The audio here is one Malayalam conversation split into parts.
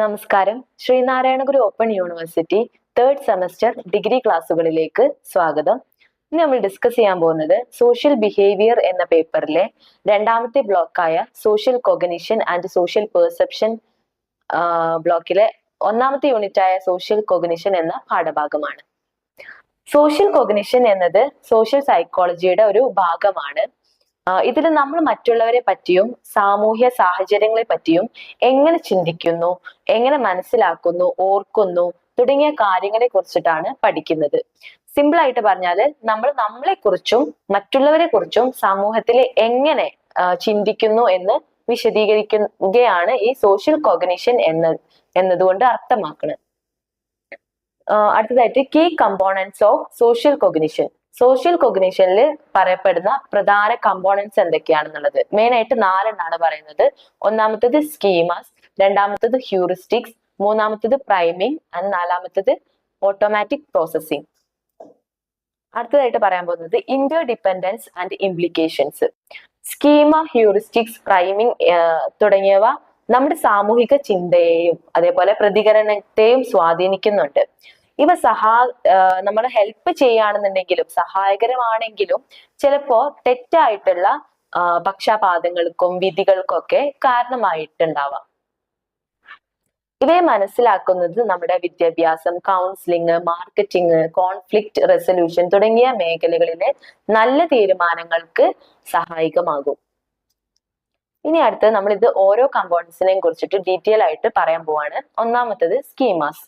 നമസ്കാരം. Sreenarayanaguru open university third semester degree ക്ലാസ്സുകളിലേക്ക് സ്വാഗതം. ഇന്ന് നമ്മൾ ഡിസ്കസ് ചെയ്യാൻ പോകുന്നത് സോഷ്യൽ ബിഹേവിയർ എന്ന പേപ്പറിലെ രണ്ടാമത്തെ ബ്ലോക്കായ social cognition and social perception ബ്ലോക്കിലെ ഒന്നാമത്തെ യൂണിറ്റായ സോഷ്യൽ കോഗനിഷൻ എന്ന പാഠഭാഗമാണ്. സോഷ്യൽ കോഗ്നിഷൻ എന്നത് സോഷ്യൽ സൈക്കോളജിയുടെ ഒരു ഭാഗമാണ്. ഇതിൽ നമ്മൾ മറ്റുള്ളവരെ പറ്റിയും സാമൂഹ്യ സാഹചര്യങ്ങളെ പറ്റിയും എങ്ങനെ ചിന്തിക്കുന്നു എങ്ങനെ മനസ്സിലാക്കുന്നു ഓർക്കുന്നു തുടങ്ങിയ കാര്യങ്ങളെ കുറിച്ചിട്ടാണ് പഠിക്കുന്നത്. സിമ്പിൾ ആയിട്ട് പറഞ്ഞാൽ നമ്മൾ നമ്മളെ കുറിച്ചും മറ്റുള്ളവരെ കുറിച്ചും സമൂഹത്തിൽ എങ്ങനെ ചിന്തിക്കുന്നു എന്ന് വിശദീകരിക്കുകയാണ് ഈ സോഷ്യൽ കോഗ്നിഷൻ എന്ന എന്നതുകൊണ്ട് അർത്ഥമാക്കുന്നത് അടുത്തതായിട്ട് key components of social cognition social കൊഗ്നീഷനിൽ പറയപ്പെടുന്ന പ്രധാന കമ്പോണൻസ് എന്തൊക്കെയാണെന്നുള്ളത്. മെയിൻ ആയിട്ട് നാലെണ്ണാണ് പറയുന്നത്. ഒന്നാമത്തത് സ്കീമസ് രണ്ടാമത്തത് ഹ്യൂറിസ്റ്റിക്സ് മൂന്നാമത്തത് പ്രൈമിംഗ് ആൻഡ് നാലാമത്തത് ഓട്ടോമാറ്റിക് പ്രോസസ്സിംഗ് അടുത്തതായിട്ട് പറയാൻ പോകുന്നത് interdependence and implications schema heuristics priming തുടങ്ങിയവ നമ്മുടെ സാമൂഹിക ചിന്തയെയും അതേപോലെ പ്രതികരണത്തെയും സ്വാധീനിക്കുന്നുണ്ട്. ഇവ സഹാ നമ്മൾ ഹെൽപ്പ് ചെയ്യുകയാണെന്നുണ്ടെങ്കിലും സഹായകരമാണെങ്കിലും ചിലപ്പോ തെറ്റായിട്ടുള്ള പക്ഷാപാതങ്ങൾക്കും വിധികൾക്കും വിധികൾക്കൊക്കെ കാരണമായിട്ടുണ്ടാവാം. ഇവയെ മനസ്സിലാക്കുന്നത് നമ്മുടെ വിദ്യാഭ്യാസം കൗൺസിലിംഗ് മാർക്കറ്റിംഗ് കോൺഫ്ലിക്റ്റ് റെസൊല്യൂഷൻ തുടങ്ങിയ മേഖലകളിലെ നല്ല തീരുമാനങ്ങൾക്ക് സഹായകമാകും. ഇനി അടുത്ത് നമ്മൾ ഇത് ഓരോ കമ്പോണൻസിനെയും കുറിച്ചിട്ട് ഡീറ്റെയിൽ ആയിട്ട് പറയാൻ പോവാണ്. ഒന്നാമത്തത് സ്കീമാസ്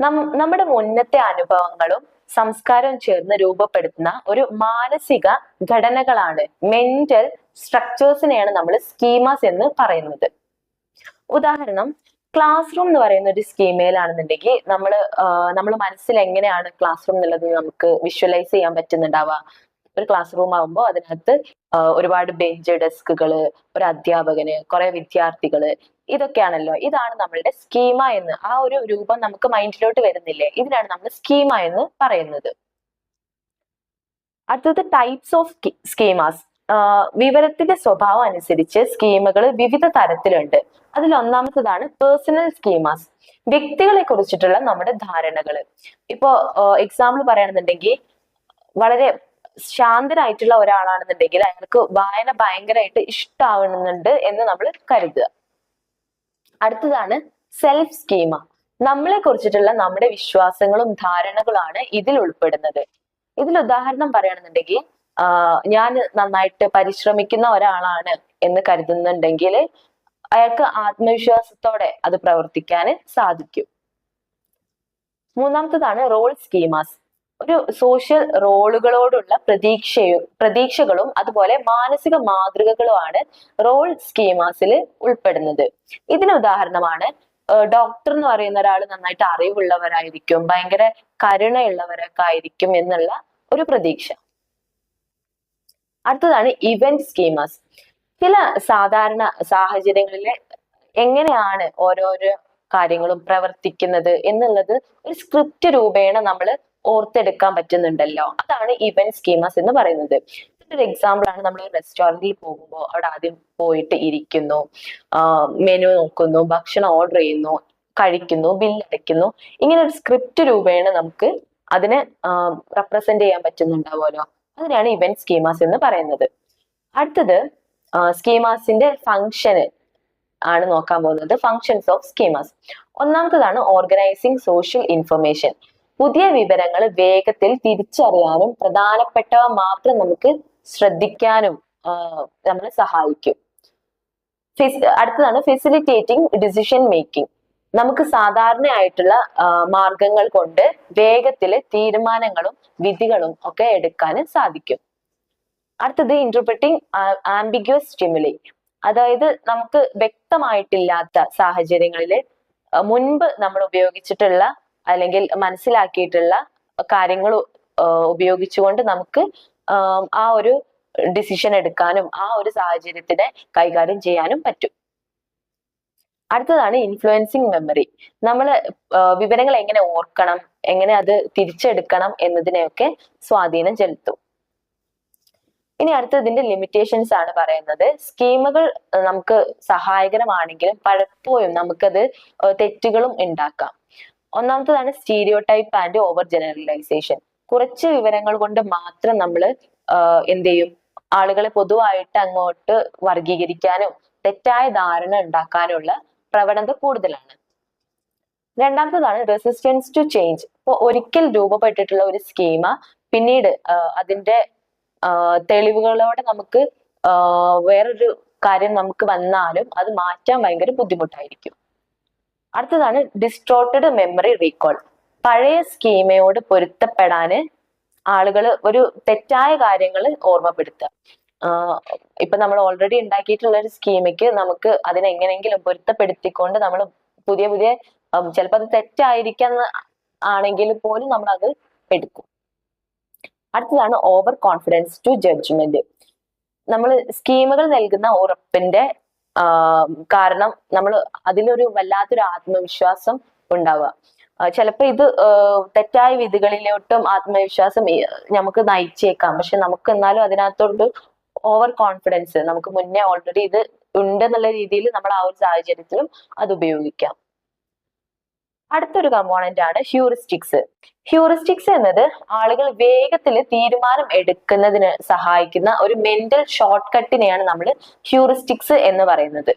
നമ്മുടെ മുന്നത്തെ അനുഭവങ്ങളും സംസ്കാരവും ചേർന്ന് രൂപപ്പെടുത്തുന്ന ഒരു മാനസിക ഘടനകളാണ് മെന്റൽ സ്ട്രക്ചേഴ്സിനെയാണ് നമ്മൾ സ്കീമസ് എന്ന് പറയുന്നത്. ഉദാഹരണം ക്ലാസ് റൂം എന്ന് പറയുന്ന ഒരു സ്കീമയിലാണെന്നുണ്ടെങ്കിൽ നമ്മൾ നമ്മൾ മനസ്സിൽ എങ്ങനെയാണ് ക്ലാസ് റൂം എന്നുള്ളത് നമുക്ക് വിഷ്വലൈസ് ചെയ്യാൻ പറ്റുന്നുണ്ടാവുക. ഒരു ക്ലാസ് റൂം ആകുമ്പോൾ അതിനകത്ത് ഒരുപാട് ബെഞ്ച് ഡെസ്കുകൾ ഒരു അധ്യാപകന് കുറെ വിദ്യാർത്ഥികൾ ഇതൊക്കെയാണല്ലോ. ഇതാണ് നമ്മളുടെ സ്കീമ എന്ന്. ആ ഒരു രൂപം നമുക്ക് മൈൻഡിലോട്ട് വരുന്നില്ലേ? ഇതിനാണ് നമ്മൾ സ്കീമ എന്ന് പറയുന്നത്. അടുത്തത് ടൈപ്സ് ഓഫ് സ്കീമാസ് വിവരത്തിന്റെ സ്വഭാവം അനുസരിച്ച് സ്കീമുകൾ വിവിധ തരത്തിലുണ്ട്. അതിൽ ഒന്നാമത്തതാണ് പേഴ്സണൽ സ്കീമാസ് വ്യക്തികളെ കുറിച്ചിട്ടുള്ള നമ്മുടെ ധാരണകൾ ഇപ്പോ എക്സാമ്പിൾ പറയുകയാണെന്നുണ്ടെങ്കിൽ വളരെ ശാന്തനായിട്ടുള്ള ഒരാളാണെന്നുണ്ടെങ്കിൽ അയാൾക്ക് വായന ഭയങ്കരമായിട്ട് ഇഷ്ടാവുന്നുണ്ട് എന്ന് നമ്മൾ കരുതുക. അടുത്തതാണ് സെൽഫ് സ്കീമ നമ്മളെ കുറിച്ചിട്ടുള്ള നമ്മുടെ വിശ്വാസങ്ങളും ധാരണകളാണ് ഇതിൽ ഉൾപ്പെടുന്നത്. ഇതിൽ ഉദാഹരണം പറയുകയാണെന്നുണ്ടെങ്കിൽ ഞാൻ നന്നായിട്ട് പരിശ്രമിക്കുന്ന ഒരാളാണ് എന്ന് കരുതുന്നുണ്ടെങ്കിൽ അയാൾക്ക് ആത്മവിശ്വാസത്തോടെ അത് പ്രവർത്തിക്കാൻ സാധിക്കും. മൂന്നാമത്തതാണ് റോൾ സ്കീമാസ് ഒരു സോഷ്യൽ റോളുകളോടുള്ള പ്രതീക്ഷയും പ്രതീക്ഷകളും അതുപോലെ മാനസിക മാതൃകകളുമാണ് റോൾ സ്കീമാസിൽ ഉൾപ്പെടുന്നത്. ഇതിന് ഉദാഹരണമാണ് ഡോക്ടർ എന്ന് പറയുന്ന ഒരാൾ നന്നായിട്ട് അറിവുള്ളവരായിരിക്കും ഭയങ്കര കരുണയുള്ളവരൊക്കെ ആയിരിക്കും എന്നുള്ള ഒരു പ്രതീക്ഷ. അടുത്തതാണ് ഇവന്റ് സ്കീമാസ് ചില സാധാരണ സാഹചര്യങ്ങളിൽ എങ്ങനെയാണ് ഓരോരോ കാര്യങ്ങളും പ്രവർത്തിക്കുന്നത് എന്നുള്ളത് ഒരു സ്ക്രിപ്റ്റ് രൂപേണ നമ്മൾ ഓർത്തെടുക്കാൻ പറ്റുന്നുണ്ടല്ലോ. അതാണ് ഇവന്റ് സ്കീമസ് എന്ന് പറയുന്നത്. ഒരു എക്സാമ്പിൾ ആണ് നമ്മൾ റെസ്റ്റോറന്റിൽ പോകുമ്പോൾ അവിടെ ആദ്യം പോയിട്ട് ഇരിക്കുന്നു. മെനു നോക്കുന്നു ഭക്ഷണം ഓർഡർ ചെയ്യുന്നു കഴിക്കുന്നു ബിൽ അടയ്ക്കുന്നു. ഇങ്ങനെ ഒരു സ്ക്രിപ്റ്റ് രൂപേണ നമുക്ക് അതിനെ റെപ്രസെന്റ് ചെയ്യാൻ പറ്റുന്നുണ്ടാവുമല്ലോ. അതിനാണ് ഇവന്റ് സ്കീമാസ് എന്ന് പറയുന്നത്. അടുത്തത് സ്കീമാസിന്റെ ഫങ്ഷന് ആണ് നോക്കാൻ പോകുന്നത്. ഫങ്ഷൻസ് ഓഫ് സ്കീമാസ് ഒന്നാമത്തതാണ് ഓർഗനൈസിങ് സോഷ്യൽ ഇൻഫർമേഷൻ പുതിയ വിവരങ്ങൾ വേഗത്തിൽ തിരിച്ചറിയാനും പ്രധാനപ്പെട്ടവ മാത്രം നമുക്ക് ശ്രദ്ധിക്കാനും നമ്മളെ സഹായിക്കും. അടുത്തതാണ് ഫെസിലിറ്റേറ്റിംഗ് ഡിസിഷൻ മേക്കിംഗ് നമുക്ക് സാധാരണയായിട്ടുള്ള മാർഗങ്ങൾ കൊണ്ട് വേഗത്തിൽ തീരുമാനങ്ങളും വിധികളും ഒക്കെ എടുക്കാൻ സാധിക്കും. അടുത്തത് ഇന്റർപ്രറ്റിംഗ് ആംബിഗ്യസ് സ്റ്റിമുലി അതായത് നമുക്ക് വ്യക്തമായിട്ടില്ലാത്ത സാഹചര്യങ്ങളിൽ മുൻപ് നമ്മൾ ഉപയോഗിച്ചിട്ടുള്ള അല്ലെങ്കിൽ മനസ്സിലാക്കിയിട്ടുള്ള കാര്യങ്ങൾ ഉപയോഗിച്ചുകൊണ്ട് നമുക്ക് ആ ഒരു ഡിസിഷൻ എടുക്കാനും ആ ഒരു സാഹചര്യത്തിനെ കൈകാര്യം ചെയ്യാനും പറ്റും. അടുത്തതാണ് ഇൻഫ്ലുവൻസിങ് മെമ്മറി നമ്മൾ വിവരങ്ങൾ എങ്ങനെ ഓർക്കണം എങ്ങനെ അത് തിരിച്ചെടുക്കണം എന്നതിനെയൊക്കെ സ്വാധീനം ചെലുത്തും. ഇനി അടുത്തതിന്റെ ലിമിറ്റേഷൻസ് ആണ് പറയുന്നത്. സ്കീമുകൾ നമുക്ക് സഹായകരമാണെങ്കിലും പലപ്പോഴും നമുക്കത് തെറ്റുകളും ഉണ്ടാക്കാം. ഒന്നാമത്തതാണ് stereotype and over generalisation കുറച്ച് വിവരങ്ങൾ കൊണ്ട് മാത്രം നമ്മൾ എന്ത് ചെയ്യും? ആളുകളെ പൊതുവായിട്ട് അങ്ങോട്ട് വർഗീകരിക്കാനും തെറ്റായ ധാരണ ഉണ്ടാക്കാനുള്ള പ്രവണത കൂടുതലാണ്. രണ്ടാമത്തതാണ് റെസിസ്റ്റൻസ് ടു ചേഞ്ച് ഇപ്പോൾ ഒരിക്കൽ രൂപപ്പെട്ടിട്ടുള്ള ഒരു സ്കീമ പിന്നീട് അതിന്റെ തെളിവുകളോടെ നമുക്ക് വേറൊരു കാര്യം നമുക്ക് വന്നാലും അത് മാറ്റാൻ ഭയങ്കര ബുദ്ധിമുട്ടായിരിക്കും. അടുത്തതാണ് ഡിസ്ട്രോട്ടഡ് മെമ്മറി റീകോൾ പഴയ സ്കീമയോട് പൊരുത്തപ്പെടാന് ആളുകൾ ഒരു തെറ്റായ കാര്യങ്ങൾ ഓർമ്മപ്പെടുത്തുക. ഇപ്പൊ നമ്മൾ ഓൾറെഡി ഉണ്ടാക്കിയിട്ടുള്ള ഒരു സ്കീമയ്ക്ക് നമുക്ക് അതിനെ എങ്ങനെയെങ്കിലും പൊരുത്തപ്പെടുത്തിക്കൊണ്ട് നമ്മൾ പുതിയ പുതിയ ചിലപ്പോൾ അത് തെറ്റായിരിക്കാം ആണെങ്കിൽ പോലും നമ്മൾ അത് എടുക്കും. അടുത്തതാണ് ഓവർ കോൺഫിഡൻസ് ടു ജഡ്ജ്മെന്റ് നമ്മൾ സ്കീമുകൾ നൽകുന്ന ഉറപ്പിന്റെ കാരണം നമ്മൾ അതിലൊരു വല്ലാത്തൊരു ആത്മവിശ്വാസം ഉണ്ടാവുക. ചിലപ്പോൾ ഇത് തെറ്റായ വിധികളിലോട്ടും ആത്മവിശ്വാസം നമുക്ക് നയിച്ചേക്കാം. പക്ഷെ നമുക്ക് എന്നാലും അതിനകത്തോട്ട് ഓവർ കോൺഫിഡൻസ് നമുക്ക് മുന്നേ ഓൾറെഡി ഇത് ഉണ്ടെന്നുള്ള രീതിയിൽ നമ്മൾ ആ ഒരു സാഹചര്യത്തിലും അത് ഉപയോഗിക്കാം. അടുത്തൊരു കമ്പോണന്റ് ആണ് ഹ്യൂറിസ്റ്റിക്സ് ഹ്യൂറിസ്റ്റിക്സ് എന്നത് ആളുകൾ വേഗത്തിൽ തീരുമാനം എടുക്കുന്നതിന് സഹായിക്കുന്ന ഒരു മെന്റൽ ഷോർട്ട് കട്ടിനെയാണ് നമ്മൾ ഹ്യൂറിസ്റ്റിക്സ് എന്ന് പറയുന്നത്.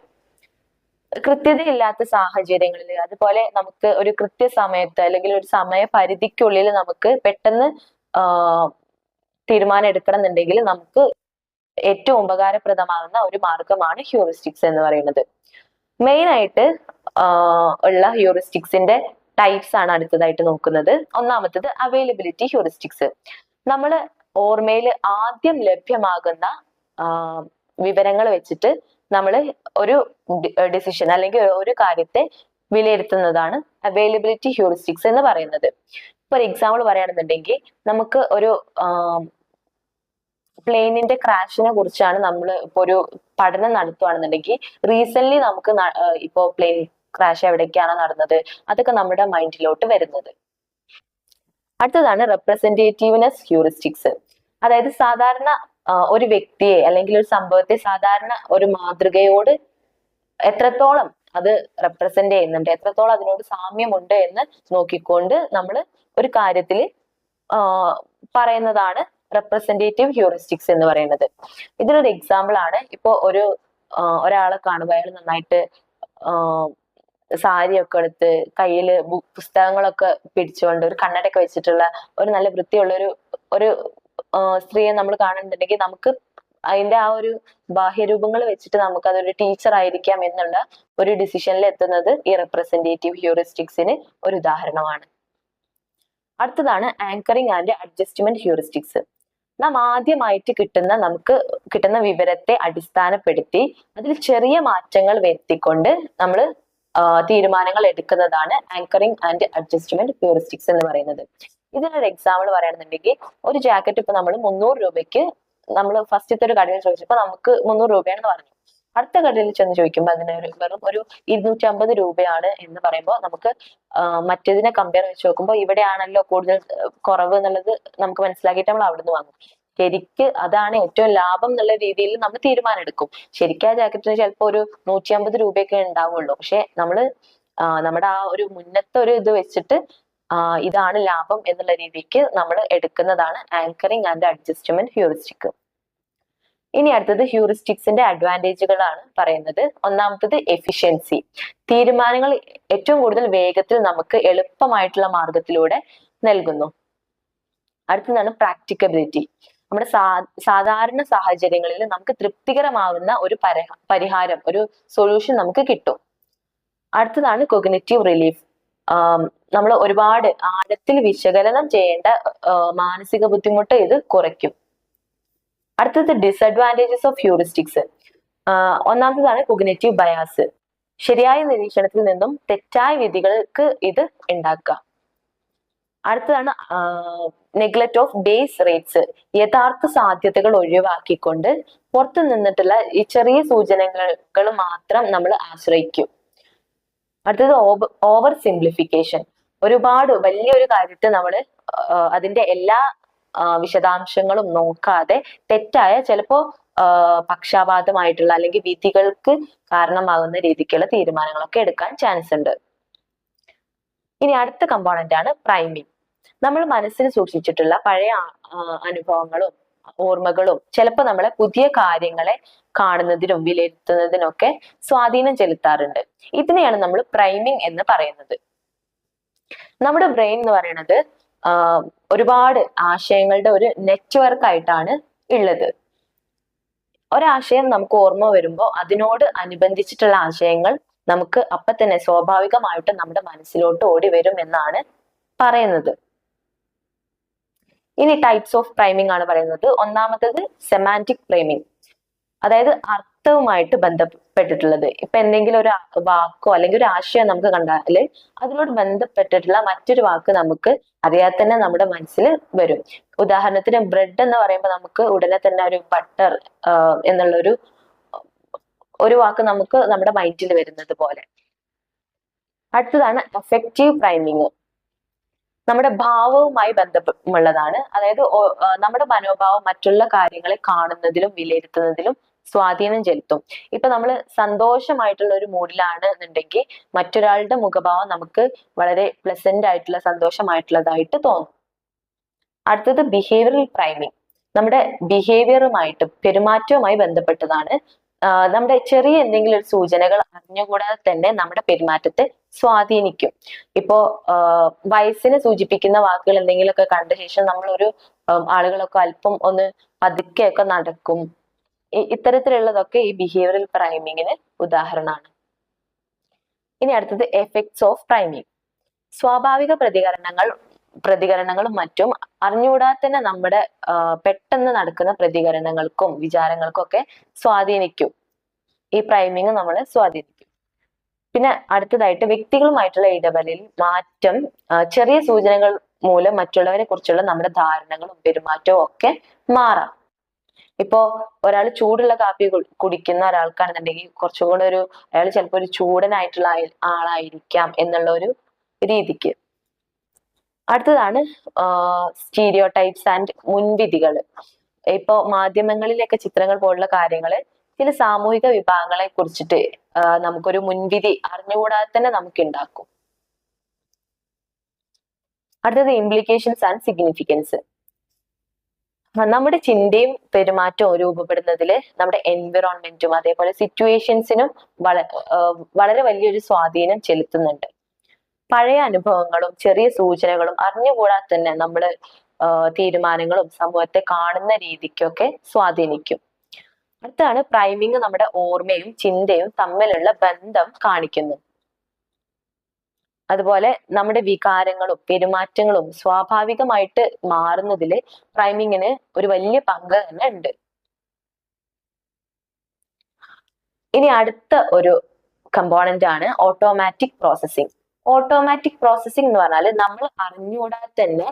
കൃത്യതയില്ലാത്ത സാഹചര്യങ്ങളിൽ അതുപോലെ നമുക്ക് ഒരു കൃത്യസമയത്ത് അല്ലെങ്കിൽ ഒരു സമയപരിധിക്കുള്ളിൽ നമുക്ക് പെട്ടെന്ന് തീരുമാനം എടുക്കണം എന്നുണ്ടെങ്കിൽ നമുക്ക് ഏറ്റവും ഉപകാരപ്രദമാകുന്ന ഒരു മാർഗമാണ് ഹ്യൂറിസ്റ്റിക്സ് എന്ന് പറയുന്നത്. മെയിൻ ആയിട്ട് ഉള്ള ഹ്യൂറിസ്റ്റിക്സിന്റെ ടൈപ്സ് ആണ് അടുത്തതായിട്ട് നോക്കുന്നത്. ഒന്നാമത്തത് അവൈലബിലിറ്റി ഹ്യൂറിസ്റ്റിക്സ്. നമ്മൾ ഓർമ്മയിൽ ആദ്യം ലഭ്യമാകുന്ന വിവരങ്ങൾ വെച്ചിട്ട് നമ്മൾ ഒരു ഡിസിഷൻ അല്ലെങ്കിൽ ഒരു കാര്യത്തെ വിലയിരുത്തുന്നതാണ് അവൈലബിലിറ്റി ഹ്യൂറിസ്റ്റിക്സ് എന്ന് പറയുന്നത്. ഫോർ എക്സാമ്പിൾ പറയുകയാണെന്നുണ്ടെങ്കിൽ നമുക്ക് ഒരു പ്ലെയിനിന്റെ ക്രാഷിനെ കുറിച്ചാണ് നമ്മൾ ഇപ്പൊ ഒരു പഠനം നടത്തുകയാണെന്നുണ്ടെങ്കിൽ റീസെന്റ് നമുക്ക് ഇപ്പോ പ്ലെയിൻ ക്രാഷ് എവിടേക്കാണ് നടന്നത്? അതൊക്കെ നമ്മുടെ മൈൻഡിലോട്ട് വരുന്നത്. അടുത്തതാണ് റെപ്രസെന്റേറ്റീവ്നെസ് ഹ്യൂറിസ്റ്റിക്സ് അതായത് സാധാരണ ഒരു വ്യക്തിയെ അല്ലെങ്കിൽ ഒരു സംഭവത്തെ സാധാരണ ഒരു മാതൃകയോട് എത്രത്തോളം അത് റെപ്രസെന്റ് ചെയ്യുന്നുണ്ട് എത്രത്തോളം അതിനോട് സാമ്യമുണ്ട് എന്ന് നോക്കിക്കൊണ്ട് നമ്മൾ ഒരു കാര്യത്തിൽ പറയുന്നതാണ് റെപ്രസെന്റേറ്റീവ് ഹ്യൂറിസ്റ്റിക്സ് എന്ന് പറയുന്നത്. ഇതിനൊരു എക്സാമ്പിൾ ആണ്. ഇപ്പോൾ ഒരു ഒരാളെ കാണുമ്പോൾ അയാൾ നന്നായിട്ട് സാരിയൊക്കെ എടുത്ത് കയ്യിൽ പുസ്തകങ്ങളൊക്കെ പിടിച്ചുകൊണ്ട് ഒരു കണ്ണടയൊക്കെ വെച്ചിട്ടുള്ള ഒരു നല്ല വൃത്തിയുള്ള ഒരു ഒരു സ്ത്രീയെ നമ്മൾ കാണുന്നുണ്ടെങ്കിൽ നമുക്ക് അതിന്റെ ആ ഒരു ബാഹ്യരൂപങ്ങൾ വെച്ചിട്ട് നമുക്ക് അതൊരു ടീച്ചർ ആയിരിക്കാം എന്നുള്ള ഒരു ഡിസിഷനിൽ എത്തുന്നത് ഈ റെപ്രസെന്റേറ്റീവ് ഹ്യൂറിസ്റ്റിക്സിന് ഒരു ഉദാഹരണമാണ്. അടുത്തതാണ് ആങ്കറിങ് ആൻഡ് അഡ്ജസ്റ്റ്മെന്റ് ഹ്യൂറിസ്റ്റിക്സ് നാം ആദ്യമായിട്ട് കിട്ടുന്ന നമുക്ക് കിട്ടുന്ന വിവരത്തെ അടിസ്ഥാനപ്പെടുത്തി അതിൽ ചെറിയ മാറ്റങ്ങൾ വരുത്തിക്കൊണ്ട് നമ്മൾ തീരുമാനങ്ങൾ എടുക്കുന്നതാണ് ആങ്കറിങ് ആൻഡ് അഡ്ജസ്റ്റ്മെന്റ് ഹ്യൂറിസ്റ്റിക്സ് എന്ന് പറയുന്നത്. ഇതിനൊരു എക്സാമ്പിൾ പറയുകയാണെന്നുണ്ടെങ്കിൽ ഒരു ജാക്കറ്റ് ഇപ്പൊ നമ്മൾ മുന്നൂറ് രൂപയ്ക്ക് നമ്മൾ ഫസ്റ്റത്തെ ഒരു കടയിൽ ചോദിച്ചപ്പോൾ നമുക്ക് മുന്നൂറ് രൂപയാണെന്ന് പറഞ്ഞു. അടുത്ത കടയിൽ ചെന്ന് ചോദിക്കുമ്പോൾ അതിന് വെറും ഒരു ഇരുന്നൂറ്റി അമ്പത് രൂപയാണ് എന്ന് പറയുമ്പോൾ നമുക്ക് മറ്റേതിനെ കമ്പയർ വെച്ച് നോക്കുമ്പോൾ ഇവിടെയാണല്ലോ കൂടുതൽ കുറവ് എന്നുള്ളത് നമുക്ക് മനസ്സിലാക്കിയിട്ട് നമ്മൾ അവിടുന്ന് വാങ്ങും. ശരിക്ക് അതാണ് ഏറ്റവും ലാഭം എന്നുള്ള രീതിയിൽ നമ്മൾ തീരുമാനം എടുക്കും. ശരിക്കും ആ ജാക്കറ്റിന് ചിലപ്പോൾ ഒരു നൂറ്റി അമ്പത് രൂപയൊക്കെ ഉണ്ടാവുള്ളൂ. പക്ഷെ നമ്മൾ നമ്മുടെ ആ ഒരു മുന്നത്തെ ഒരു ഇത് വെച്ചിട്ട് ഇതാണ് ലാഭം എന്നുള്ള രീതിക്ക് നമ്മൾ എടുക്കുന്നതാണ് ആങ്കറിങ് ആൻഡ് അഡ്ജസ്റ്റ്മെന്റ് ഹ്യൂറിസ്റ്റിക് ഇനി അടുത്തത് ഹ്യൂറിസ്റ്റിക്സിന്റെ അഡ്വാന്റേജുകളാണ് പറയുന്നത്. ഒന്നാമത്തത് എഫിഷ്യൻസി തീരുമാനങ്ങൾ ഏറ്റവും കൂടുതൽ വേഗത്തിൽ നമുക്ക് എളുപ്പമായിട്ടുള്ള മാർഗത്തിലൂടെ നൽകുന്നു. അടുത്തതാണ് പ്രാക്ടിക്കബിലിറ്റി നമ്മുടെ സാധാരണ സാഹചര്യങ്ങളിൽ നമുക്ക് തൃപ്തികരമാവുന്ന ഒരു പരിഹാരം ഒരു സൊല്യൂഷൻ നമുക്ക് കിട്ടും. അടുത്തതാണ് കൊഗ്നറ്റീവ് റിലീഫ് നമ്മൾ ഒരുപാട് ആഴത്തിൽ വിശകലനം ചെയ്യേണ്ട മാനസിക ബുദ്ധിമുട്ട് ഇത് കുറയ്ക്കും. അടുത്തത് ഡിസഡ്വാന്റേജസ് ഓഫ് ഹ്യൂറിസ്റ്റിക്സ് ഒന്നാമത്തതാണ് കൊഗ്നേറ്റീവ് ബയാസ് ശരിയായ നിരീക്ഷണത്തിൽ നിന്നും തെറ്റായ വിധികൾക്ക് ഇത് ഉണ്ടാക്കുക. അടുത്തതാണ് നെഗ്ലക്ട് ഓഫ് ബേസ് റേറ്റ്സ് യഥാർത്ഥ സാധ്യതകൾ ഒഴിവാക്കിക്കൊണ്ട് പുറത്തു നിന്നിട്ടുള്ള ഈ ചെറിയ സൂചനകൾ മാത്രം നമ്മൾ ആശ്രയിക്കും. അടുത്തത് ഓവർ സിംപ്ലിഫിക്കേഷൻ ഒരുപാട് വലിയൊരു കാര്യത്തെ നമ്മൾ അതിന്റെ എല്ലാ വിശദാംശങ്ങളും നോക്കാതെ തെറ്റായ ചിലപ്പോ പക്ഷാപാതമായിട്ടുള്ള അല്ലെങ്കിൽ വിധികൾക്ക് കാരണമാകുന്ന രീതിക്കുള്ള തീരുമാനങ്ങളൊക്കെ എടുക്കാൻ ചാൻസ് ഉണ്ട്. ഇനി അടുത്ത കമ്പോണന്റ് ആണ് പ്രൈമിങ് നമ്മൾ മനസ്സിൽ സൂക്ഷിച്ചിട്ടുള്ള പഴയ അനുഭവങ്ങളും ഓർമ്മകളും ചിലപ്പോൾ നമ്മളെ പുതിയ കാര്യങ്ങളെ കാണുന്നതിനും വിലയിരുത്തുന്നതിനൊക്കെ സ്വാധീനം ചെലുത്താറുണ്ട്. ഇതിനെയാണ് നമ്മൾ പ്രൈമിങ് എന്ന് പറയുന്നത്. നമ്മുടെ ബ്രെയിൻ എന്ന് പറയുന്നത് ഒരുപാട് ആശയങ്ങളുടെ ഒരു നെറ്റ്വർക്ക് ആയിട്ടാണ് ഉള്ളത്. ഒരാശയം നമുക്ക് ഓർമ്മ വരുമ്പോൾ അതിനോട് അനുബന്ധിച്ചിട്ടുള്ള ആശയങ്ങൾ നമുക്ക് അപ്പൊ തന്നെ സ്വാഭാവികമായിട്ട് നമ്മുടെ മനസ്സിലോട്ട് ഓടി വരും എന്നാണ് പറയുന്നത്. ഇനി ടൈപ്സ് ഓഫ് പ്രൈമിംഗ് ആണ് പറയുന്നത്. ഒന്നാമത്തത് സെമാന്റിക് പ്രൈമിംഗ് അതായത് അർത്ഥവുമായിട്ട് ബന്ധപ്പെട്ടിട്ടുള്ളത്. ഇപ്പൊ എന്തെങ്കിലും ഒരു വാക്കോ അല്ലെങ്കിൽ ഒരു ആശയം നമുക്ക് കണ്ടാൽ അതിനോട് ബന്ധപ്പെട്ടിട്ടുള്ള മറ്റൊരു വാക്ക് നമുക്ക് അറിയാതെ തന്നെ നമ്മുടെ മനസ്സിൽ വരും. ഉദാഹരണത്തിന് ബ്രെഡ് എന്ന് പറയുമ്പോൾ നമുക്ക് ഉടനെ തന്നെ ഒരു ബട്ടർ എന്നുള്ളൊരു ഒരു വാക്ക് നമുക്ക് നമ്മുടെ മൈൻഡിൽ വരുന്നത് പോലെ. അടുത്തതാണ് എഫക്റ്റീവ് പ്രൈമിങ് നമ്മുടെ ഭാവവുമായി ബന്ധമുള്ളതാണ്. അതായത് നമ്മുടെ മനോഭാവം മറ്റുള്ള കാര്യങ്ങളെ കാണുന്നതിലും വിലയിരുത്തുന്നതിലും സ്വാധീനം ചെലുത്തും. ഇപ്പൊ നമ്മൾ സന്തോഷമായിട്ടുള്ള ഒരു മൂഡിലാണ് എന്നുണ്ടെങ്കിൽ മറ്റൊരാളുടെ മുഖഭാവം നമുക്ക് വളരെ പ്ലസന്റ് ആയിട്ടുള്ള സന്തോഷമായിട്ടുള്ളതായിട്ട് തോന്നും. അടുത്തത് ബിഹേവിയറൽ പ്രൈമിങ് നമ്മുടെ ബിഹേവിയറുമായിട്ട് പെരുമാറ്റവുമായി ബന്ധപ്പെട്ടതാണ്. നമ്മുടെ ചെറിയ എന്തെങ്കിലും ഒരു സൂചനകൾ അറിഞ്ഞുകൂടാതെ തന്നെ നമ്മുടെ പെരുമാറ്റത്തെ സ്വാധീനിക്കും. ഇപ്പോ വയസ്സിനെ സൂചിപ്പിക്കുന്ന വാക്കുകൾ എന്തെങ്കിലുമൊക്കെ കണ്ട ശേഷം നമ്മളൊരു ആളുകളൊക്കെ അല്പം ഒന്ന് പതുക്കെയൊക്കെ നടക്കും. ഇത്തരത്തിലുള്ളതൊക്കെ ഈ ബിഹേവിയറൽ പ്രൈമിങ്ങിന് ഉദാഹരണമാണ്. ഇനി അടുത്തത് എഫക്ട്സ് ഓഫ് പ്രൈമിങ് സ്വാഭാവിക പ്രതികരണങ്ങൾ പ്രതികരണങ്ങളും മറ്റും അറിഞ്ഞുകൂടാതെ തന്നെ നമ്മുടെ പെട്ടെന്ന് നടക്കുന്ന പ്രതികരണങ്ങൾക്കും വിചാരങ്ങൾക്കും ഒക്കെ സ്വാധീനിക്കും. ഈ പ്രൈമിങ് നമ്മളെ സ്വാധീനിക്കും. പിന്നെ അടുത്തതായിട്ട് വ്യക്തികളുമായിട്ടുള്ള ഇടപെടലിൽ മാറ്റം ചെറിയ സൂചനകൾ മൂലം മറ്റുള്ളവരെ കുറിച്ചുള്ള നമ്മുടെ ധാരണകളും പെരുമാറ്റവും ഒക്കെ മാറാം. ഇപ്പോ ഒരാൾ ചൂടുള്ള കാപ്പി കുടിക്കുന്ന ഒരാൾക്കാണെന്നുണ്ടെങ്കിൽ കുറച്ചും കൂടെ ഒരു അയാൾ ചിലപ്പോൾ ഒരു ചൂടനായിട്ടുള്ള ആളായിരിക്കാം എന്നുള്ള ഒരു രീതിക്ക്. അടുത്തതാണ് സ്റ്റീരിയോ ടൈപ്സ് ആൻഡ് മുൻവിധികൾ ഇപ്പോ മാധ്യമങ്ങളിലൊക്കെ ചിത്രങ്ങൾ പോലുള്ള കാര്യങ്ങൾ ചില സാമൂഹിക വിഭാഗങ്ങളെ കുറിച്ചിട്ട് നമുക്കൊരു മുൻവിധി അറിഞ്ഞുകൂടാതെ തന്നെ നമുക്ക് ഉണ്ടാക്കും അടുത്തത് ഇംപ്ലിക്കേഷൻസ് ആൻഡ് സിഗ്നിഫിക്കൻസ് നമ്മുടെ ചിന്തയും പെരുമാറ്റവും രൂപപ്പെടുന്നതിൽ നമ്മുടെ എൻവിറോൺമെന്റും അതേപോലെ സിറ്റുവേഷൻസിനും വള വളരെ വലിയൊരു സ്വാധീനം ചെലുത്തുന്നുണ്ട്. പഴയ അനുഭവങ്ങളും ചെറിയ സൂചനകളും അറിഞ്ഞുകൂടാതെ തന്നെ നമ്മൾ തീരുമാനങ്ങളും സമൂഹത്തെ കാണുന്ന രീതിക്കൊക്കെ സ്വാധീനിക്കും. അടുത്താണ് പ്രൈമിങ് നമ്മുടെ ഓർമ്മയും ചിന്തയും തമ്മിലുള്ള ബന്ധം കാണിക്കുന്നു. അതുപോലെ നമ്മുടെ വികാരങ്ങളും പെരുമാറ്റങ്ങളും സ്വാഭാവികമായിട്ട് മാറുന്നതിൽ പ്രൈമിങ്ങിന് ഒരു വലിയ പങ്ക് തന്നെ ഉണ്ട്. ഇനി അടുത്ത ഒരു കമ്പോണന്റ് ആണ് ഓട്ടോമാറ്റിക് പ്രോസസ്സിംഗ് ഓട്ടോമാറ്റിക് പ്രോസസ്സിംഗ് എന്ന് പറഞ്ഞാൽ നമ്മൾ അറിഞ്ഞുകൂടാതെ തന്നെ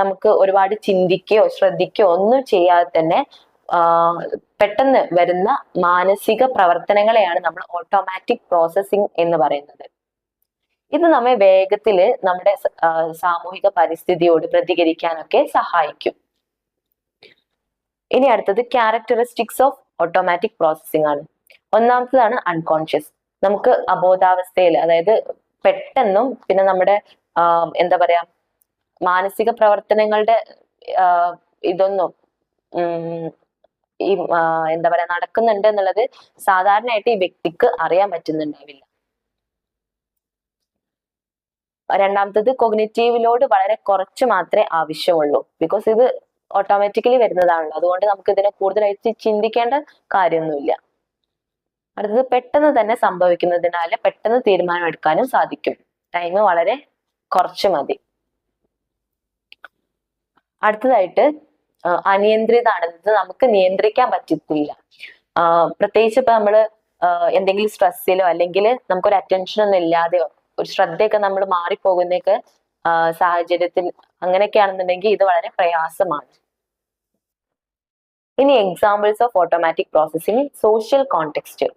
നമുക്ക് ഒരുപാട് ചിന്തിക്കുകയോ ശ്രദ്ധിക്കുകയോ ഒന്നും ചെയ്യാതെ തന്നെ പെട്ടെന്ന് വരുന്ന മാനസിക പ്രവർത്തനങ്ങളെയാണ് നമ്മൾ ഓട്ടോമാറ്റിക് പ്രോസസ്സിംഗ് എന്ന് പറയുന്നത്. ഇത് നമ്മെ വേഗത്തിൽ നമ്മുടെ സാമൂഹിക പരിസ്ഥിതിയോട് പ്രതികരിക്കാനൊക്കെ സഹായിക്കും. ഇനി അടുത്തത് ക്യാരക്ടറിസ്റ്റിക്സ് ഓഫ് ഓട്ടോമാറ്റിക് പ്രോസസ്സിംഗ് ആണ്. ഒന്നാമത്തതാണ് അൺകോൺഷ്യസ് നമുക്ക് അബോധാവസ്ഥയിൽ അതായത് പെട്ടെന്നും പിന്നെ നമ്മുടെ എന്താ പറയാ മാനസിക പ്രവർത്തനങ്ങളുടെ ഇതൊന്നും ഈ എന്താ പറയാ നടക്കുന്നുണ്ട് എന്നുള്ളത് സാധാരണയായിട്ട് ഈ വ്യക്തിക്ക് അറിയാൻ പറ്റുന്നുണ്ടാവില്ല. രണ്ടാമത്തത് കൊഗ്നേറ്റീവ് ലോഡ് വളരെ കുറച്ച് മാത്രമേ ആവശ്യമുള്ളൂ. ബിക്കോസ് ഇത് ഓട്ടോമാറ്റിക്കലി വരുന്നതാണല്ലോ. അതുകൊണ്ട് നമുക്ക് ഇതിനെ കൂടുതലായിട്ട് ചിന്തിക്കേണ്ട കാര്യമൊന്നുമില്ല. അടുത്തത് പെട്ടെന്ന് തന്നെ സംഭവിക്കുന്നതിനാൽ പെട്ടെന്ന് തീരുമാനം എടുക്കാനും സാധിക്കും. ടൈം വളരെ കുറച്ച് മതി. അടുത്തതായിട്ട് അനിയന്ത്രിതാണ് ഇത് നമുക്ക് നിയന്ത്രിക്കാൻ പറ്റത്തില്ല. പ്രത്യേകിച്ച് ഇപ്പൊ നമ്മൾ എന്തെങ്കിലും സ്ട്രെസ്സിലോ അല്ലെങ്കിൽ നമുക്കൊരു അറ്റൻഷൻ ഒന്നും ഇല്ലാതെയോ ഒരു ശ്രദ്ധയൊക്കെ നമ്മൾ മാറിപ്പോകുന്നൊക്കെ സാഹചര്യത്തിൽ അങ്ങനെയൊക്കെയാണെന്നുണ്ടെങ്കിൽ ഇത് വളരെ പ്രയാസമാണ്. ഇനി examples of automatic processing social context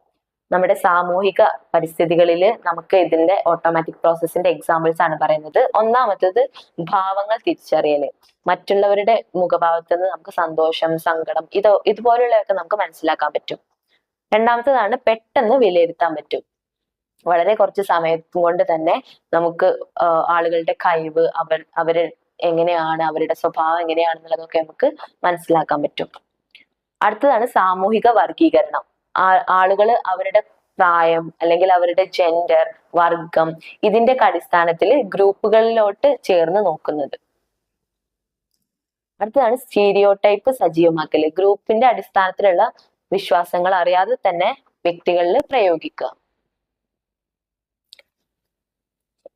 നമ്മുടെ സാമൂഹിക പരിസ്ഥിതികളിൽ നമുക്ക് ഇതിന്റെ ഓട്ടോമാറ്റിക് പ്രോസസ്സിന്റെ എക്സാമ്പിൾസ് ആണ് പറയുന്നത്. ഒന്നാമത്തത് ഭാവങ്ങൾ തിരിച്ചറിയൽ. മറ്റുള്ളവരുടെ മുഖഭാവത്തിൽ നിന്ന് നമുക്ക് സന്തോഷം സങ്കടം ഇതോ ഇതുപോലുള്ളതൊക്കെ നമുക്ക് മനസ്സിലാക്കാൻ പറ്റും. രണ്ടാമത്തതാണ് പെട്ടെന്ന് വിലയിരുത്താൻ പറ്റും. വളരെ കുറച്ച് സമയം കൊണ്ട് തന്നെ നമുക്ക് ആളുകളുടെ കഴിവ് അവർ അവർ എങ്ങനെയാണ് അവരുടെ സ്വഭാവം എങ്ങനെയാണെന്നുള്ളതൊക്കെ നമുക്ക് മനസ്സിലാക്കാൻ പറ്റും. അടുത്തതാണ് സാമൂഹിക വർഗീകരണം. ആളുകൾ അവരുടെ പ്രായം അല്ലെങ്കിൽ അവരുടെ ജെൻഡർ വർഗം ഇതിന്റെ അടിസ്ഥാനത്തിൽ ഗ്രൂപ്പുകളിലോട്ട് ചേർന്ന് നോക്കുന്നത്. അടുത്തതാണ് സ്റ്റീരിയോ ടൈപ്പ് സജീവമാക്കൽ. ഗ്രൂപ്പിന്റെ അടിസ്ഥാനത്തിലുള്ള വിശ്വാസങ്ങൾ അറിയാതെ തന്നെ വ്യക്തികളിൽ പ്രയോഗിക്കുക.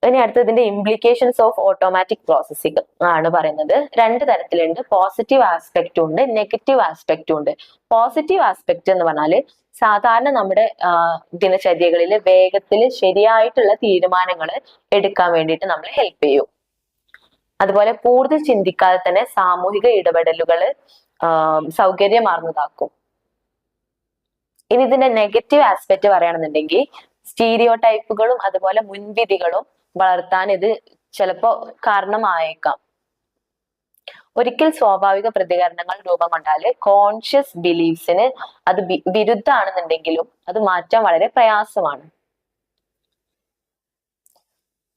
ഇനി അടുത്തതിന്റെ ഇംപ്ലിക്കേഷൻസ് ഓഫ് ഓട്ടോമാറ്റിക് പ്രോസസ്സിംഗ് ആണ് പറയുന്നത്. രണ്ട് തരത്തിലുണ്ട്. പോസിറ്റീവ് ആസ്പെക്റ്റും ഉണ്ട് നെഗറ്റീവ് ആസ്പെക്റ്റും ഉണ്ട്. പോസിറ്റീവ് ആസ്പെക്ട് എന്ന് പറഞ്ഞാൽ സാധാരണ നമ്മുടെ ദിനചര്യകളിൽ വേഗത്തിൽ ശരിയായിട്ടുള്ള തീരുമാനങ്ങൾ എടുക്കാൻ വേണ്ടിയിട്ട് നമ്മളെ ഹെൽപ്പ് ചെയ്യും. അതുപോലെ കൂടുതൽ ചിന്തിക്കാതെ തന്നെ സാമൂഹിക ഇടപെടലുകൾ സൗകര്യമാർന്നതാക്കും. ഇനി ഇതിന്റെ നെഗറ്റീവ് ആസ്പെക്ട് പറയുകയാണെന്നുണ്ടെങ്കിൽ സ്റ്റീരിയോ ടൈപ്പുകളും അതുപോലെ മുൻവിധികളും വളർത്താൻ ഇത് ചിലപ്പോ കാരണമായേക്കാം. ഒരിക്കൽ സ്വാഭാവിക പ്രതികരണങ്ങൾ രൂപം കൊണ്ടാൽ കോൺഷ്യസ് ബിലീഫ്സിന് അത് വിരുദ്ധാണെന്നുണ്ടെങ്കിലും അത് മാറ്റാൻ വളരെ പ്രയാസമാണ്.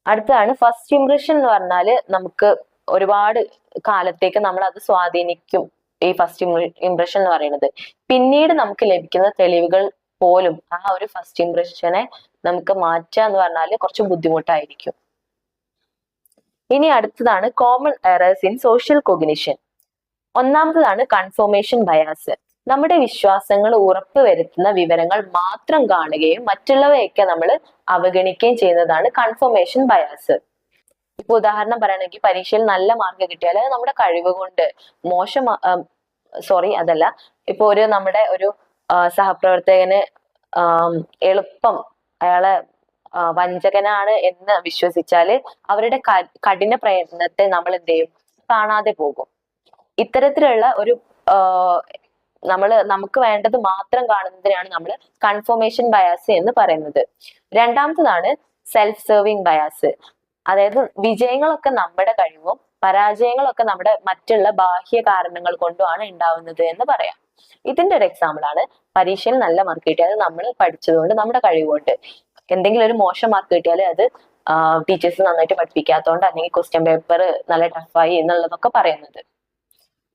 അടുത്തതാണ് ഫസ്റ്റ് ഇംപ്രഷൻ എന്ന് പറഞ്ഞാൽ നമുക്ക് ഒരുപാട് കാലത്തേക്ക് നമ്മൾ അത് സ്വാധീനിക്കും. ഈ ഫസ്റ്റ് ഇംപ്രഷൻ എന്ന് പറയുന്നത്. പിന്നീട് നമുക്ക് ലഭിക്കുന്ന തെളിവുകൾ പോലും ആ ഒരു ഫസ്റ്റ് ഇംപ്രഷനെ നമുക്ക് മാറ്റുക എന്ന് പറഞ്ഞാൽ കുറച്ച് ബുദ്ധിമുട്ടായിരിക്കും. ഇനി അടുത്തതാണ് common errors in social cognition ഒന്നാമത്തതാണ് confirmation bias നമ്മുടെ വിശ്വാസങ്ങൾ ഉറപ്പുവരുത്തുന്ന വിവരങ്ങൾ മാത്രം കാണുകയും മറ്റുള്ളവയൊക്കെ നമ്മൾ അവഗണിക്കുകയും ചെയ്യുന്നതാണ് കൺഫർമേഷൻ ബയാസ് ഇപ്പൊ ഉദാഹരണം പറയുകയാണെങ്കിൽ പരീക്ഷയിൽ നല്ല മാർക്ക് കിട്ടിയാൽ നമ്മുടെ കഴിവ് കൊണ്ട് മോശം സോറി അതല്ല. ഇപ്പൊ ഒരു നമ്മുടെ ഒരു സഹപ്രവർത്തകന് എളുപ്പം അയാളെ വഞ്ചകനാണ് എന്ന് വിശ്വസിച്ചാൽ അവരുടെ കഠിന പ്രയത്നത്തെ നമ്മൾ എന്ത് ചെയ്യും? കാണാതെ പോകും. ഇത്തരത്തിലുള്ള ഒരു നമ്മൾ നമുക്ക് വേണ്ടത് മാത്രം കാണുന്നതിനാണ് നമ്മൾ കൺഫർമേഷൻ ബയാസ് എന്ന് പറയുന്നത്. രണ്ടാമത്തതാണ് സെൽഫ് സെർവിങ് ബയാസ് അതായത് വിജയങ്ങളൊക്കെ നമ്മുടെ കഴിവും പരാജയങ്ങളൊക്കെ നമ്മുടെ മറ്റുള്ള ബാഹ്യ കാരണങ്ങൾ കൊണ്ടുമാണ് ഉണ്ടാവുന്നത് എന്ന് പറയാം. ഇതിന്റെ ഒരു എക്സാമ്പിൾ ആണ്. പരീക്ഷയിൽ നല്ല മാർക്ക് കിട്ടിയാൽ നമ്മൾ പഠിച്ചതുകൊണ്ട് നമ്മുടെ കഴിവുകൊണ്ട്. എന്തെങ്കിലും ഒരു മോശം മാർക്ക് കിട്ടിയാൽ അത് ടീച്ചേഴ്സ് നന്നായിട്ട് പഠിപ്പിക്കാത്തതുകൊണ്ട് അല്ലെങ്കിൽ ക്വസ്റ്റ്യൻ പേപ്പർ നല്ല ടഫായി എന്നുള്ളതൊക്കെ പറയുന്നത്.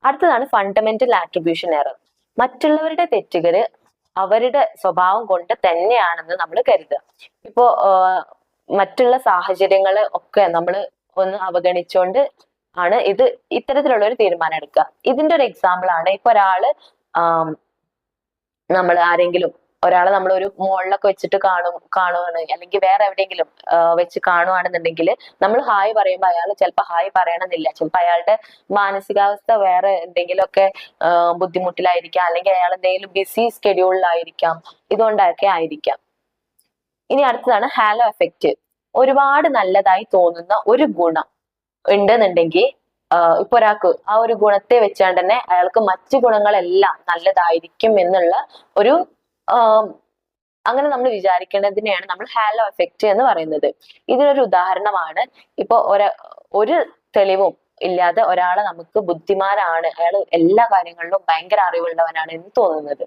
അടുത്തതാണ് ഫണ്ടമെന്റൽ ആട്രിബ്യൂഷൻ എറർ മറ്റുള്ളവരുടെ തെറ്റുകൾ അവരുടെ സ്വഭാവം കൊണ്ട് തന്നെയാണെന്ന് നമ്മൾ കരുതുക. ഇപ്പോ മറ്റുള്ള സാഹചര്യങ്ങൾ ഒക്കെ നമ്മൾ ഒന്ന് അവഗണിച്ചുകൊണ്ട് ആണ് ഇത് ഇത്തരത്തിലുള്ള ഒരു തീരുമാനം എടുക്കുക. ഇതിന്റെ ഒരു എക്സാമ്പിൾ ആണ്. ഇപ്പൊ ഒരാൾ നമ്മൾ ആരെങ്കിലും ഒരാളെ നമ്മൾ ഒരു മോളിലൊക്കെ വെച്ചിട്ട് കാണും കാണുവാണ്. അല്ലെങ്കിൽ വേറെ എവിടെയെങ്കിലും വെച്ച് കാണുവാണെന്നുണ്ടെങ്കിൽ നമ്മൾ ഹായ് പറയുമ്പോൾ അയാൾ ചിലപ്പോൾ ഹായ് പറയണമെന്നില്ല. ചിലപ്പോൾ അയാളുടെ മാനസികാവസ്ഥ വേറെ എന്തെങ്കിലുമൊക്കെ ബുദ്ധിമുട്ടിലായിരിക്കാം. അല്ലെങ്കിൽ അയാൾ എന്തെങ്കിലും ബിസി സ്കെഡ്യൂളിലായിരിക്കാം ഇതുകൊണ്ടൊക്കെ ആയിരിക്കാം. ഇനി അടുത്തതാണ് ഹാലോ എഫക്റ്റ് ഒരുപാട് നല്ലതായി തോന്നുന്ന ഒരു ഗുണം ഉണ്ടെന്നുണ്ടെങ്കിൽ ഇപ്പൊ ഒരാൾക്ക് ആ ഒരു ഗുണത്തെ വെച്ചാണ്ട് തന്നെ അയാൾക്ക് മറ്റു ഗുണങ്ങളെല്ലാം നല്ലതായിരിക്കും എന്നുള്ള ഒരു അങ്ങനെ നമ്മൾ വിചാരിക്കേണ്ടതിനെയാണ് നമ്മൾ ഹാലോ എഫക്റ്റ് എന്ന് പറയുന്നത്. ഇതിനൊരു ഉദാഹരണമാണ്. ഇപ്പൊ ഒര ഒരു തെളിവും ഇല്ലാതെ ഒരാളെ നമുക്ക് ബുദ്ധിമാനാണ്. അയാൾ എല്ലാ കാര്യങ്ങളിലും ഭയങ്കര അറിവുള്ളവനാണ് എന്ന് തോന്നുന്നത്.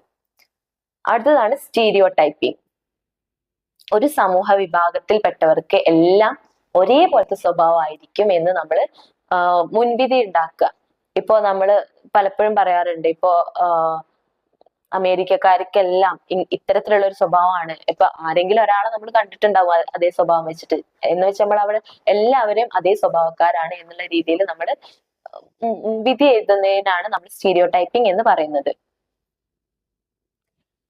അടുത്തതാണ് സ്റ്റീരിയോ ടൈപ്പിംഗ് ഒരു സമൂഹ വിഭാഗത്തിൽപ്പെട്ടവർക്ക് എല്ലാം ഒരേപോലത്തെ സ്വഭാവമായിരിക്കും എന്ന് നമ്മൾ മുൻവിധി ഉണ്ടാക്കുക. ഇപ്പോ നമ്മൾ പലപ്പോഴും പറയാറുണ്ട് ഇപ്പോ അമേരിക്കക്കാർക്കെല്ലാം ഇത്തരത്തിലുള്ള ഒരു സ്വഭാവമാണ്. ഇപ്പൊ ആരെങ്കിലും ഒരാളെ നമ്മൾ കണ്ടിട്ടുണ്ടാവും അതേ സ്വഭാവം വെച്ചിട്ട്. എന്ന് വെച്ചാൽ നമ്മൾ അവിടെ എല്ലാവരെയും അതേ സ്വഭാവക്കാരാണ് എന്നുള്ള രീതിയിൽ നമ്മൾ വിധി എഴുതുന്നതിനാണ് നമ്മൾ സ്റ്റീരിയോ ടൈപ്പിംഗ് എന്ന് പറയുന്നത്.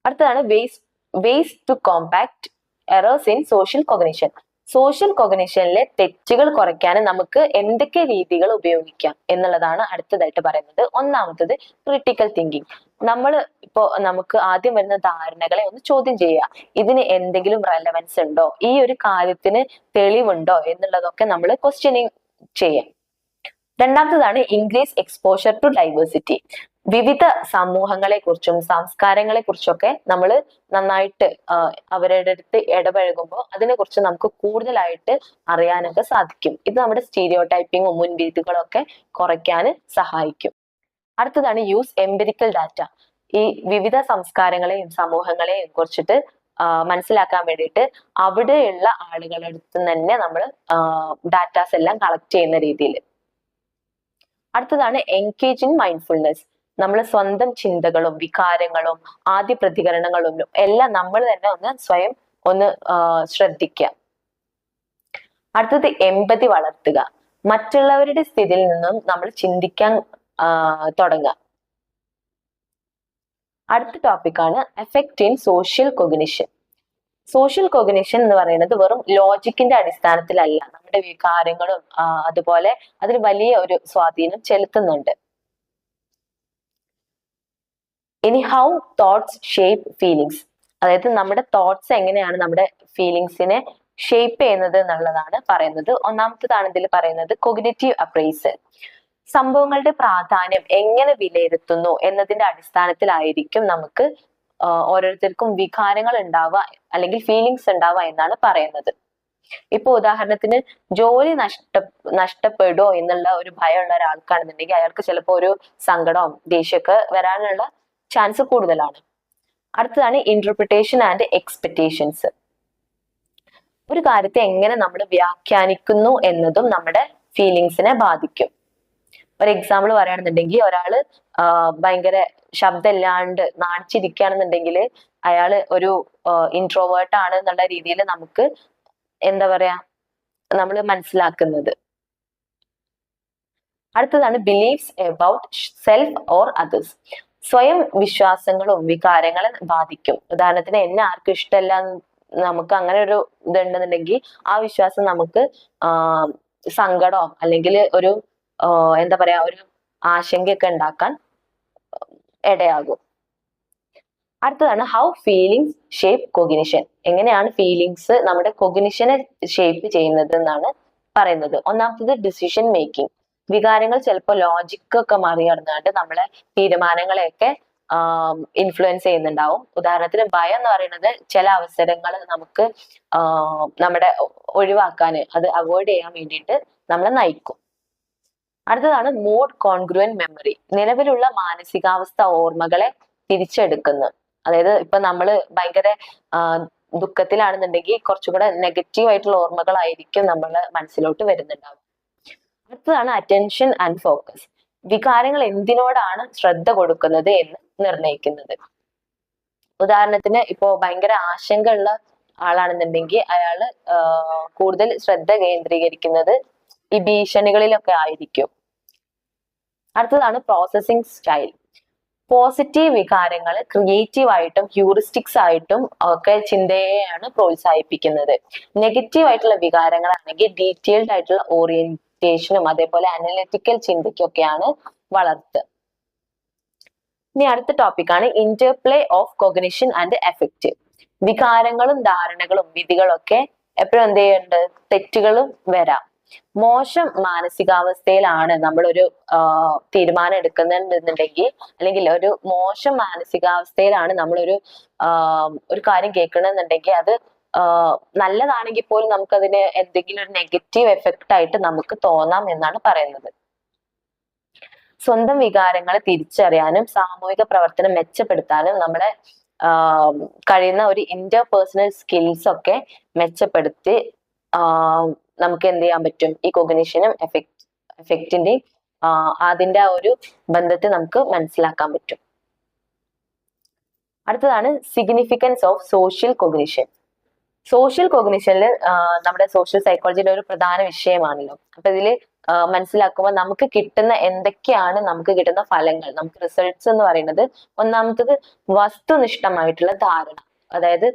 അടുത്തതാണ് ways ways to combat errors in social cognition social കൊഗ്നിഷനിലെ തെറ്റുകൾ കുറയ്ക്കാൻ നമുക്ക് എന്തൊക്കെ രീതികൾ ഉപയോഗിക്കാം എന്നുള്ളതാണ് അടുത്തതായിട്ട് പറയുന്നത്. ഒന്നാമത്തത് ക്രിട്ടിക്കൽ തിങ്കിങ് നമ്മൾ ഇപ്പോ നമുക്ക് ആദ്യം വരുന്ന ധാരണകളെ ഒന്ന് ചോദ്യം ചെയ്യുക. ഇതിന് എന്തെങ്കിലും റെലവൻസ് ഉണ്ടോ? ഈ ഒരു കാര്യത്തിന് തെളിവുണ്ടോ എന്നുള്ളതൊക്കെ നമ്മൾ ക്വസ്റ്റ്യനിങ് ചെയ്യാം. രണ്ടാമത്തതാണ് ഇൻക്രീസ് എക്സ്പോഷർ ടു ഡൈവേഴ്സിറ്റി വിവിധ സമൂഹങ്ങളെ കുറിച്ചും സംസ്കാരങ്ങളെ കുറിച്ചൊക്കെ നമ്മൾ നന്നായിട്ട് അവരുടെ അടുത്ത് ഇടപഴകുമ്പോൾ അതിനെക്കുറിച്ച് നമുക്ക് കൂടുതലായിട്ട് അറിയാനൊക്കെ സാധിക്കും. ഇത് നമ്മുടെ സ്റ്റീരിയോ ടൈപ്പിങ്ങും മുൻവിധികളും ഒക്കെ കുറയ്ക്കാൻ സഹായിക്കും. അടുത്തതാണ് യൂസ് എംപിരിക്കൽ ഡാറ്റ. ഈ വിവിധ സംസ്കാരങ്ങളെയും സമൂഹങ്ങളെയും കുറിച്ചിട്ട് മനസ്സിലാക്കാൻ വേണ്ടിയിട്ട് അവിടെയുള്ള ആളുകളുടെ അടുത്ത് തന്നെ നമ്മൾ ഡാറ്റാസ് എല്ലാം കളക്ട് ചെയ്യുന്ന രീതിയിൽ അടുത്തതാണ് എൻഗേജിങ് മൈൻഡ്ഫുൾനെസ്. നമ്മൾ സ്വന്തം ചിന്തകളും വികാരങ്ങളും ആദ്യ പ്രതികരണങ്ങളും എല്ലാം നമ്മൾ തന്നെ ഒന്ന് സ്വയം ഒന്ന് ശ്രദ്ധിക്കുക അടുത്തത് എമ്പതി വളർത്തുക. മറ്റുള്ളവരുടെ സ്ഥിതിയിൽ നിന്നും നമ്മൾ ചിന്തിക്കാൻ തുടങ്ങുക. അടുത്ത ടോപ്പിക്കാണ് affect in social cognition social cognition എന്ന് പറയുന്നത് വെറും ലോജിക്കിന്റെ അടിസ്ഥാനത്തിലല്ല. നമ്മുടെ വികാരങ്ങളും അതുപോലെ അതിന് വലിയ ഒരു സ്വാധീനം ചെലുത്തുന്നുണ്ട്. ഇനി ഹൗ തോട്ട്സ് ഷേപ്പ് ഫീലിങ്സ് അതായത് നമ്മുടെ തോട്ട്സ് എങ്ങനെയാണ് നമ്മുടെ ഫീലിങ്സിനെ ഷേപ്പ് ചെയ്യുന്നത് എന്നുള്ളതാണ് പറയുന്നത്. ഒന്നാമത്തതാണ് ഇതിൽ പറയുന്നത് കൊഗ്നേറ്റീവ് അപ്രൈസൽ സംഭവങ്ങളുടെ പ്രാധാന്യം എങ്ങനെ വിലയിരുത്തുന്നു എന്നതിന്റെ അടിസ്ഥാനത്തിലായിരിക്കും നമുക്ക് ഓരോരുത്തർക്കും വികാരങ്ങൾ ഉണ്ടാവുക അല്ലെങ്കിൽ ഫീലിങ്സ് ഉണ്ടാവുക എന്നാണ് പറയുന്നത്. ഇപ്പൊ ഉദാഹരണത്തിന് ജോലി നഷ്ട നഷ്ടപ്പെടുമോ എന്നുള്ള ഒരു ഭയമുള്ള ഒരാൾക്കാണെന്നുണ്ടെങ്കിൽ അയാൾക്ക് ചിലപ്പോൾ ഒരു സങ്കടവും ദേഷ്യമൊക്കെ വരാനുള്ള ചാൻസ് കൂടുതലാണ്. അടുത്തതാണ് ഇന്റർപ്രിട്ടേഷൻ ആൻഡ് എക്സ്പെക്ടേഷൻസ് ഒരു കാര്യത്തെ എങ്ങനെ നമ്മൾ വ്യാഖ്യാനിക്കുന്നു എന്നതും നമ്മുടെ ഫീലിങ്സിനെ ബാധിക്കും. ഒരു എക്സാമ്പിൾ പറയുകയാണെന്നുണ്ടെങ്കിൽ ഒരാൾ ഭയങ്കര ശബ്ദമില്ലാണ്ട് നാണിച്ചിരിക്കുകയാണെന്നുണ്ടെങ്കിൽ അയാൾ ഒരു ഇൻട്രോവേർട്ട് ആണ് എന്നുള്ള രീതിയിൽ നമുക്ക് എന്താ പറയാ നമ്മൾ മനസ്സിലാക്കുന്നത്. അടുത്തതാണ് beliefs about self or others സ്വയം വിശ്വാസങ്ങളും വികാരങ്ങളും ബാധിക്കും. ഉദാഹരണത്തിന് എന്നെ ആർക്കും ഇഷ്ടമല്ല നമുക്ക് അങ്ങനെ ഒരു ഇതുണ്ടെന്നുണ്ടെങ്കിൽ ആ വിശ്വാസം നമുക്ക് സങ്കടമോ അല്ലെങ്കിൽ ഒരു എന്താ പറയാ ഒരു ആശങ്കയൊക്കെ ഉണ്ടാക്കാൻ ഇടയാകും. അടുത്തതാണ് ഹൗ ഫീലിങ്സ് ഷേപ്പ് കൊഗിനിഷൻ എങ്ങനെയാണ് ഫീലിങ്സ് നമ്മുടെ കൊഗിനിഷനെ ഷേപ്പ് ചെയ്യുന്നത് എന്നാണ് പറയുന്നത്. ഒന്നാമത്തത് ഡിസിഷൻ മേക്കിംഗ് വികാരങ്ങൾ ചിലപ്പോൾ ലോജിക്കൊക്കെ മറികടന്നുകൊണ്ട് നമ്മളെ തീരുമാനങ്ങളെയൊക്കെ ഇൻഫ്ലുവൻസ് ചെയ്യുന്നുണ്ടാവും. ഉദാഹരണത്തിന് ഭയം എന്ന് പറയുന്നത് ചില അവസരങ്ങൾ നമുക്ക് നമ്മുടെ ഒഴിവാക്കാൻ അത് അവോയ്ഡ് ചെയ്യാൻ വേണ്ടിയിട്ട് നമ്മളെ നയിക്കും. അടുത്തതാണ് മോഡ് കോൺഗ്രുവൻ മെമ്മറി നിലവിലുള്ള മാനസികാവസ്ഥ ഓർമ്മകളെ തിരിച്ചെടുക്കുന്നു. അതായത് ഇപ്പൊ നമ്മൾ ഭയങ്കര ദുഃഖത്തിലാണെന്നുണ്ടെങ്കിൽ കുറച്ചുകൂടെ നെഗറ്റീവ് ആയിട്ടുള്ള ഓർമ്മകളായിരിക്കും നമ്മൾ മനസ്സിലോട്ട് വരുന്നുണ്ടാവും അടുത്തതാണ് അറ്റൻഷൻ ആൻഡ് ഫോക്കസ് വികാരങ്ങൾ എന്തിനോടാണ് ശ്രദ്ധ കൊടുക്കുന്നത് എന്ന് നിർണയിക്കുന്നത് ഉദാഹരണത്തിന് ഇപ്പോ ഭയങ്കര ആശങ്കയുള്ള ആളാണെന്നുണ്ടെങ്കിൽ അയാൾ കൂടുതൽ ശ്രദ്ധ കേന്ദ്രീകരിക്കുന്നത് ഈ ഭീഷണികളിലൊക്കെ ആയിരിക്കും. അടുത്തതാണ് പ്രോസസ്സിംഗ് സ്റ്റൈൽ പോസിറ്റീവ് വികാരങ്ങൾ ക്രിയേറ്റീവ് ആയിട്ടും ഹ്യൂറിസ്റ്റിക്സ് ആയിട്ടും ഒക്കെ ചിന്തയെയാണ് പ്രോത്സാഹിപ്പിക്കുന്നത്. നെഗറ്റീവ് ആയിട്ടുള്ള വികാരങ്ങളാണെങ്കിൽ ഡീറ്റെയിൽഡ് ആയിട്ടുള്ള ഓറിയന്റേഷനും അതേപോലെ അനലിറ്റിക്കൽ ചിന്തയ്ക്കൊക്കെയാണ് വളർത്ത്. ഇനി അടുത്ത ടോപ്പിക്കാണ് interplay of cognition and affect വികാരങ്ങളും ധാരണകളും വിധികളൊക്കെ എപ്പോഴും എന്ത് ചെയ്യുന്നുണ്ട്? തെറ്റുകളും വരാം. മോശം മാനസികാവസ്ഥയിലാണ് നമ്മൾ ഒരു തീരുമാനം എടുക്കുന്നുണ്ടെന്നുണ്ടെങ്കിൽ അല്ലെങ്കിൽ ഒരു മോശം മാനസികാവസ്ഥയിലാണ് നമ്മളൊരു ഒരു കാര്യം കേൾക്കണമെന്നുണ്ടെങ്കിൽ അത് നല്ലതാണെങ്കിൽ പോലും നമുക്കതിന് എന്തെങ്കിലും ഒരു നെഗറ്റീവ് എഫക്റ്റ് ആയിട്ട് നമുക്ക് തോന്നാം എന്നാണ് പറയുന്നത്. സ്വന്തം വികാരങ്ങളെ തിരിച്ചറിയാനും സാമൂഹിക പ്രവർത്തനം മെച്ചപ്പെടുത്താനും നമ്മളെ കഴിയുന്ന ഒരു ഇന്റർപേഴ്സണൽ സ്കിൽസ് ഒക്കെ മെച്ചപ്പെടുത്തി നമുക്ക് എന്ത് ചെയ്യാൻ പറ്റും? ഈ കോഗ്നീഷനും എഫക്ട് എഫക്റ്റിന്റെയും അതിന്റെ ആ ഒരു ബന്ധത്തെ നമുക്ക് മനസ്സിലാക്കാൻ പറ്റും. അടുത്തതാണ് significance of social cognition social കോഗ്നിഷനിൽ നമ്മുടെ സോഷ്യൽ സൈക്കോളജിയുടെ ഒരു പ്രധാന വിഷയമാണല്ലോ. അപ്പൊ ഇതിൽ മനസ്സിലാക്കുമ്പോൾ നമുക്ക് കിട്ടുന്ന എന്തൊക്കെയാണ് നമുക്ക് കിട്ടുന്ന ഫലങ്ങൾ. നമുക്ക് റിസൾട്ട്സ് എന്ന് പറയുന്നത് ഒന്നാമത്തത് വസ്തുനിഷ്ഠമായിട്ടുള്ള ധാരണ. അതായത്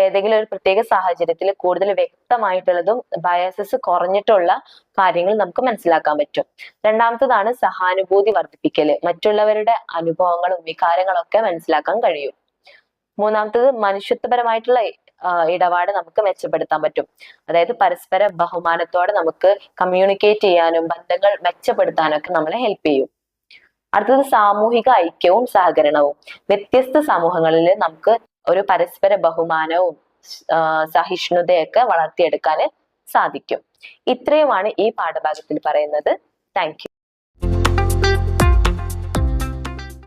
ഏതെങ്കിലും ഒരു പ്രത്യേക സാഹചര്യത്തിൽ കൂടുതൽ വ്യക്തമായിട്ടുള്ളതും ബയസസ് കുറഞ്ഞിട്ടുള്ള കാര്യങ്ങൾ നമുക്ക് മനസ്സിലാക്കാൻ പറ്റും. രണ്ടാമത്തതാണ് സഹാനുഭൂതി വർദ്ധിപ്പിക്കൽ. മറ്റുള്ളവരുടെ അനുഭവങ്ങളും വികാരങ്ങളും ഒക്കെ മനസ്സിലാക്കാൻ കഴിയും. മൂന്നാമത്തത് മനുഷ്യത്വപരമായിട്ടുള്ള ഇടപാട് നമുക്ക് മെച്ചപ്പെടുത്താൻ പറ്റും. അതായത് പരസ്പര ബഹുമാനത്തോടെ നമുക്ക് കമ്മ്യൂണിക്കേറ്റ് ചെയ്യാനും ബന്ധങ്ങൾ മെച്ചപ്പെടുത്താനൊക്കെ നമ്മളെ ഹെൽപ്പ് ചെയ്യും. അടുത്തത് സാമൂഹിക ഐക്യവും സഹകരണവും. വ്യത്യസ്ത സമൂഹങ്ങളിൽ നമുക്ക് ഒരു പരസ്പര ബഹുമാനവും സഹിഷ്ണുതയൊക്കെ വളർത്തിയെടുക്കാൻ സാധിക്കും. ഇത്രയുമാണ് ഈ പാഠഭാഗത്തിൽ പറയുന്നത്. താങ്ക്